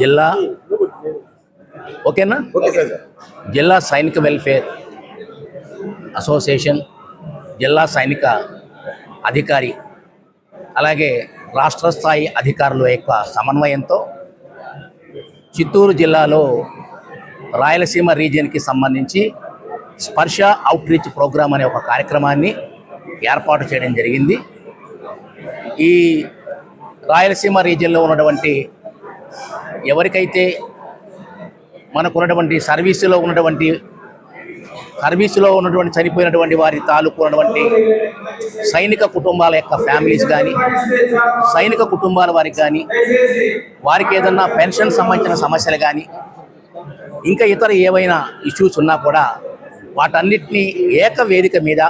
జిల్లా ఓకేనా? జిల్లా సైనిక వెల్ఫేర్ అసోసియేషన్ జిల్లా సైనిక అధికారి అలాగే రాష్ట్ర స్థాయి అధికారుల యొక్క సమన్వయంతో చిత్తూరు జిల్లాలో రాయలసీమ రీజియన్కి సంబంధించి స్పర్శ అవుట్రీచ్ ప్రోగ్రామ్ అనే ఒక కార్యక్రమాన్ని ఏర్పాటు చేయడం జరిగింది. ఈ రాయలసీమ రీజియన్లో ఉన్నటువంటి ఎవరికైతే మనకున్నటువంటి సర్వీసులో ఉన్నటువంటి సర్వీసులో ఉన్నటువంటి చనిపోయినటువంటి వారి తాలూకు ఉన్నటువంటి సైనిక కుటుంబాల యొక్క ఫ్యామిలీస్ కానీ సైనిక కుటుంబాల వారికి కానీ వారికి ఏదన్నా పెన్షన్ సంబంధించిన సమస్యలు కానీ ఇంకా ఇతర ఏవైనా ఇష్యూస్ ఉన్నా కూడా వాటన్నిటినీ ఏక వేదిక మీద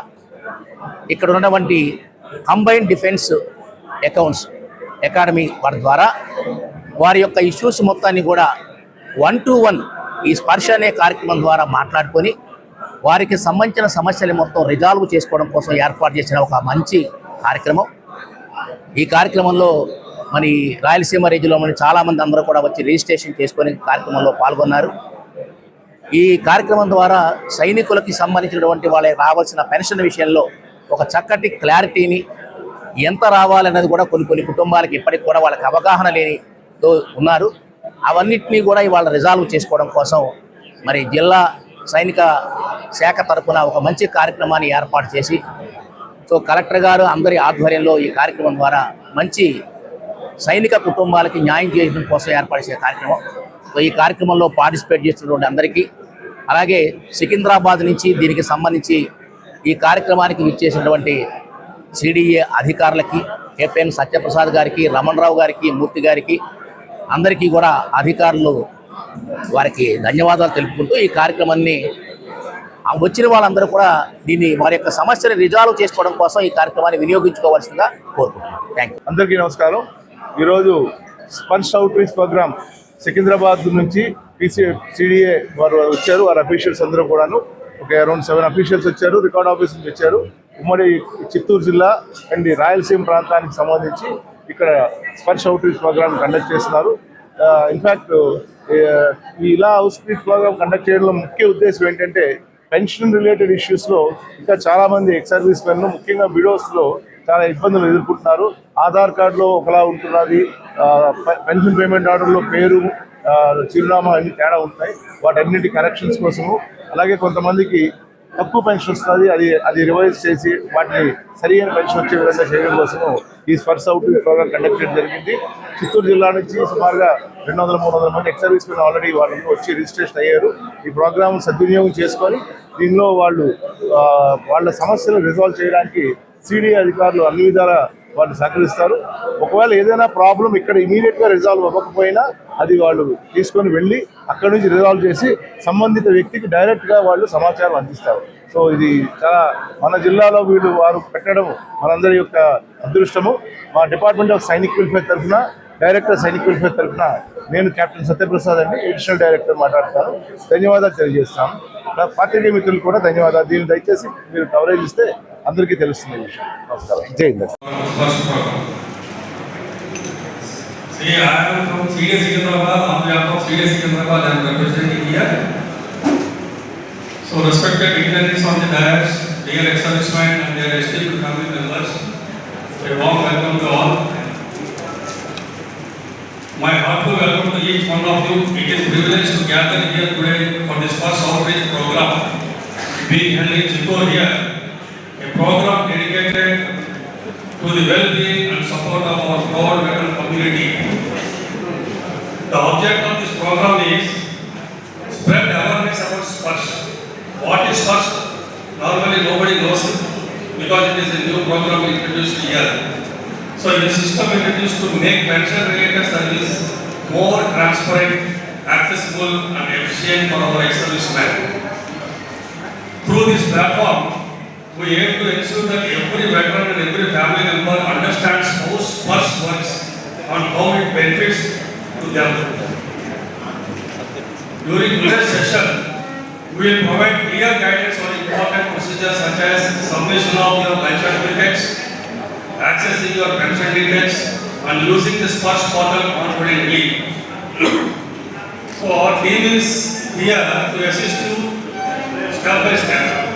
ఇక్కడ ఉన్నటువంటి కంబైన్డ్ డిఫెన్స్ అకౌంట్స్ అకాడమీ వారి ద్వారా వారి యొక్క ఇష్యూస్ మొత్తాన్ని కూడా వన్ టు వన్ ఈ స్పర్శ అనే కార్యక్రమం ద్వారా మాట్లాడుకొని వారికి సంబంధించిన సమస్యలు మొత్తం రిజాల్వ్ చేసుకోవడం కోసం ఏర్పాటు చేసిన ఒక మంచి కార్యక్రమం. ఈ కార్యక్రమంలో మరి రాయలసీమ రీజియన్లో మన చాలామంది అందరూ కూడా వచ్చి రిజిస్ట్రేషన్ చేసుకొని కార్యక్రమంలో పాల్గొన్నారు. ఈ కార్యక్రమం ద్వారా సైనికులకి సంబంధించినటువంటి వాళ్ళకి రావాల్సిన పెన్షన్ విషయంలో ఒక చక్కటి క్లారిటీని ఎంత రావాలన్నది కూడా కొన్ని కొన్ని కుటుంబాలకి ఇప్పటికి కూడా వాళ్ళకి అవగాహన లేని ఉన్నారు. అవన్నిటినీ కూడా ఇవాళ రిజాల్వ్ చేసుకోవడం కోసం మరి జిల్లా సైనిక శాఖ తరఫున ఒక మంచి కార్యక్రమాన్ని ఏర్పాటు చేసి సో కలెక్టర్ గారు అందరి ఆధ్వర్యంలో ఈ కార్యక్రమం ద్వారా మంచి సైనిక కుటుంబాలకి న్యాయం చేయడం కోసం ఏర్పాటు చేసే కార్యక్రమం. సో ఈ కార్యక్రమంలో పార్టిసిపేట్ చేస్తున్నటువంటి అందరికీ అలాగే సికింద్రాబాద్ నుంచి దీనికి సంబంధించి ఈ కార్యక్రమానికి విచ్చేసినటువంటి సిడిఏ అధికారులకి కెప్టెన్ సత్యప్రసాద్ గారికి రమణరావు గారికి మూర్తి గారికి అందరికీ కూడా అధికారులు వారికి ధన్యవాదాలు తెలుపుకుంటూ ఈ కార్యక్రమాన్ని వచ్చిన వాళ్ళందరూ కూడా దీన్ని వారి యొక్క సమస్యను రిజాల్వ్ చేసుకోవడం కోసం ఈ కార్యక్రమాన్ని వినియోగించుకోవాల్సిందిగా కోరుకుంటున్నాను. థ్యాంక్ యూ అందరికీ నమస్కారం. ఈరోజు స్పంచ్ అవుట్ రీచ్ ప్రోగ్రామ్ సికింద్రాబాద్ నుంచి పీసీ సిడిఏ వారు వచ్చారు. వారి అఫీషియల్స్ అందరూ కూడాను. ఒక అరౌండ్ సెవెన్ అఫీషియల్స్ వచ్చారు. రికార్డ్ ఆఫీస్ నుంచి వచ్చారు. ఉమ్మడి చిత్తూరు జిల్లా అండ్ రాయలసీమ ప్రాంతానికి సంబంధించి ఇక్కడ స్పర్శ్ అవుట్రీచ్ ప్రోగ్రామ్ కండక్ట్ చేస్తున్నారు. ఇన్ఫ్యాక్ట్ ఇలా హౌస్ ప్రోగ్రామ్ కండక్ట్ చేయడంలో ముఖ్య ఉద్దేశం ఏంటంటే పెన్షన్ రిలేటెడ్ ఇష్యూస్లో ఇంకా చాలామంది ఎక్స్ సర్వీస్ మెన్ ముఖ్యంగా విడోస్లో చాలా ఇబ్బందులు ఎదుర్కొంటున్నారు. ఆధార్ కార్డులో ఒకలా ఉంటున్నది పె- పెన్షన్ పేమెంట్ ఆర్డర్లో పేరు చిరునామా అన్ని తేడా ఉంటాయి. వాటన్నిటి కరెక్షన్స్ కోసము. అలాగే కొంతమందికి తక్కువ పెన్షన్ వస్తుంది అది అది రివైజ్ చేసి వాటిని సరైన పెన్షన్ వచ్చే విధంగా చేయడం కోసము ఈ స్పర్శ అవుట్ ప్రోగ్రామ్ కండక్ట్ చేయడం జరిగింది. చిత్తూరు జిల్లా నుంచి సుమారుగా రెండు వందల మూడు వందల మంది ఎక్స్ సర్వీస్ మెన్ ఆల్రెడీ వాళ్ళు వచ్చి రిజిస్ట్రేషన్ అయ్యారు. ఈ ప్రోగ్రామ్ సద్వినియోగం చేసుకొని దీనిలో వాళ్ళు వాళ్ళ సమస్యలు రిజాల్వ్ చేయడానికి సిడిఐ అధికారులు అన్ని విధాలా వాళ్ళు సహకరిస్తారు. ఒకవేళ ఏదైనా ప్రాబ్లం ఇక్కడ ఇమీడియట్గా రిజాల్వ్ అవ్వకపోయినా అది వాళ్ళు తీసుకొని వెళ్ళి అక్కడ నుంచి రిజాల్వ్ చేసి సంబంధిత వ్యక్తికి డైరెక్ట్గా వాళ్ళు సమాచారం అందిస్తారు. సో ఇది చాలా మన జిల్లాలో వీళ్ళు వారు పెట్టడం మనందరి యొక్క అదృష్టము. మా డిపార్ట్మెంట్ ఆఫ్ సైనిక్ వెల్ఫేర్ తరఫున డైరెక్టర్ సైనిక్ వెల్ఫేర్ తరఫున నేను కెప్టెన్ సత్యప్రసాద్ అండి అడిషనల్ డైరెక్టర్ మాట్లాడతాను. ధన్యవాదాలు తెలియజేస్తాను. నా పాత్రికేయ మిత్రులు కూడా ధన్యవాదాలు దీన్ని దయచేసి మీరు కవరేజ్ ఇస్తే అందరికీ తెలుస్తుంది ఈ విషయం నమస్కారం జై Hind Secunderabad, on behalf of CDS Secunderabad, I am representing here. So respected dignitaries on the dais, dear ex-servicemen and their esteemed family members, a warm My heartfelt welcome to each one of you. It is privilege to gather here today for this first outreach program being held in Chittor here. A program dedicated to the well-being to make pension related service more transparent, accessible and efficient for our ex-servicemen. Through this platform, we aim to ensure that every veteran and every family member understands how SPURS works and how it benefits to them. During today's session, we will provide clear guidance on important procedures such as submission of your life certificates, accessing your pension details, and using the SPURS portal confidently. team is here to assist you step by step.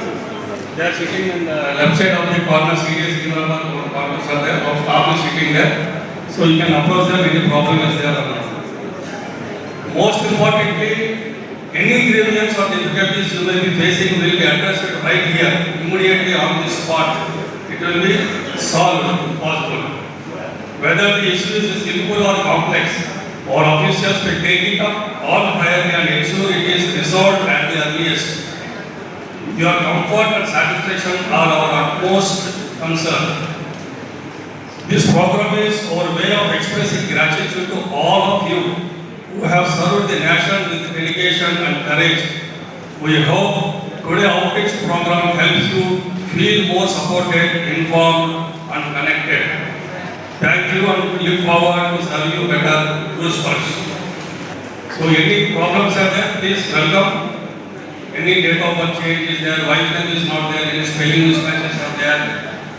They are sitting in the left side of the corner, serious Secunderabad corners are there, our staff is sitting there. So you can approach them, any problem is there or not. Most importantly, any grievance or difficulties you may be facing will be addressed right here, immediately on the spot. It will be solved possible. Whether the issue is simple or complex, our officials will take it up all priority and ensure it is resolved at the earliest. Your comfort and satisfaction are our utmost concern. This program is our way of expressing gratitude to all of you who have served the nation with dedication and courage. We hope today outreach program helps you feel more supported, informed and connected. Thank you and we look forward to serve you better usefully. So any problems are there, please welcome. Any date of birth change is there, wife name is not there, any spelling mismatches are there,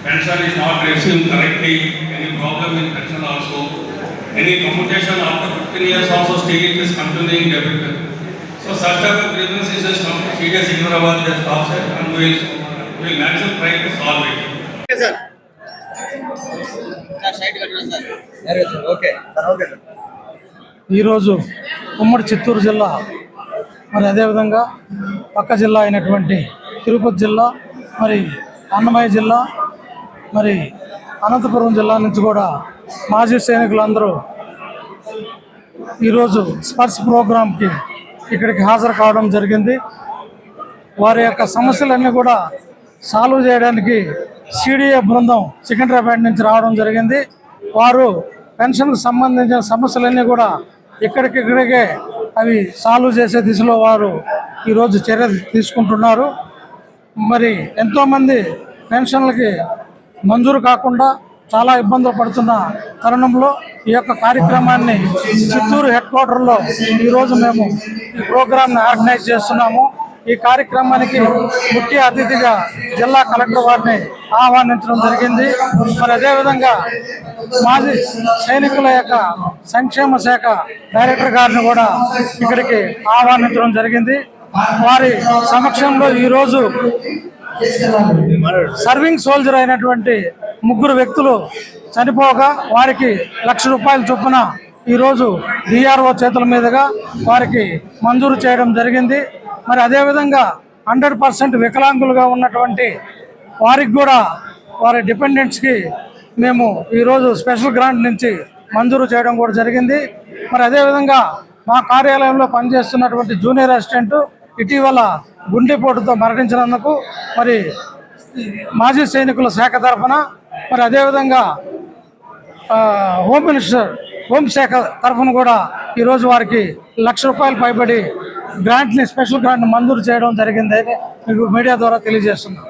pension is not received correctly, any problem in pension also. Any commutation after fifteen years also still it is continuing debited. So such type of grievances is come to serious Hyderabad just offset and we will, we will maximum try to solve it. ఈరోజు ఉమ్మడి చిత్తూరు జిల్లా మరి అదేవిధంగా పక్క జిల్లా అయినటువంటి తిరుపతి జిల్లా మరి అన్నమయ్య జిల్లా మరి అనంతపురం జిల్లా నుంచి కూడా మాజీ సైనికులందరూ ఈరోజు స్పర్శ్ ప్రోగ్రాంకి ఇక్కడికి హాజరు కావడం జరిగింది. వారి యొక్క సమస్యలన్నీ కూడా సాల్వ్ చేయడానికి సిడిఏ బృందం సికింద్రాబాద్ నుంచి రావడం జరిగింది. వారు పెన్షన్కు సంబంధించిన సమస్యలన్నీ కూడా ఇక్కడికిక్కడికే అవి సాల్వ్ చేసే దిశలో వారు ఈరోజు చర్యలు తీసుకుంటున్నారు. మరి ఎంతోమంది పెన్షన్లకి మంజూరు కాకుండా చాలా ఇబ్బందులు పడుతున్న తరుణంలో ఈ యొక్క కార్యక్రమాన్ని చిత్తూరు హెడ్ క్వార్టర్లో ఈరోజు మేము ఈ ప్రోగ్రామ్ని ఆర్గనైజ్ చేస్తున్నాము. ఈ కార్యక్రమానికి ముఖ్య అతిథిగా జిల్లా కలెక్టర్ వారిని ఆహ్వానించడం జరిగింది. మరి అదేవిధంగా మాజీ సైనికుల యొక్క సంక్షేమ శాఖ డైరెక్టర్ గారిని కూడా ఇక్కడికి ఆహ్వానించడం జరిగింది. వారి సమక్షంలో ఈరోజు సర్వింగ్ సోల్జర్ అయినటువంటి ముగ్గురు వ్యక్తులు చనిపోగా వారికి లక్ష రూపాయల చొప్పున ఈరోజు డిఆర్ఓ చేతుల మీదుగా వారికి మంజూరు చేయడం జరిగింది. మరి అదేవిధంగా హండ్రెడ్ పర్సెంట్ వికలాంగులుగా ఉన్నటువంటి వారికి కూడా వారి డిపెండెంట్స్కి మేము ఈరోజు స్పెషల్ గ్రాంట్ నుంచి మంజూరు చేయడం కూడా జరిగింది. మరి అదేవిధంగా మా కార్యాలయంలో పనిచేస్తున్నటువంటి జూనియర్ అసిస్టెంట్ ఇటీవల గుండెపోటుతో మరణించినందుకు మరి మాజీ సైనికుల శాఖ తరఫున మరి అదేవిధంగా హోమ్ మినిస్టర్ హోంశాఖ తరఫున కూడా ఈరోజు వారికి లక్ష రూపాయలు పైబడి గ్రాంట్ని స్పెషల్ గ్రాంట్ మంజూరు చేయడం జరిగిందని మీకు మీడియా ద్వారా తెలియజేస్తున్నాం.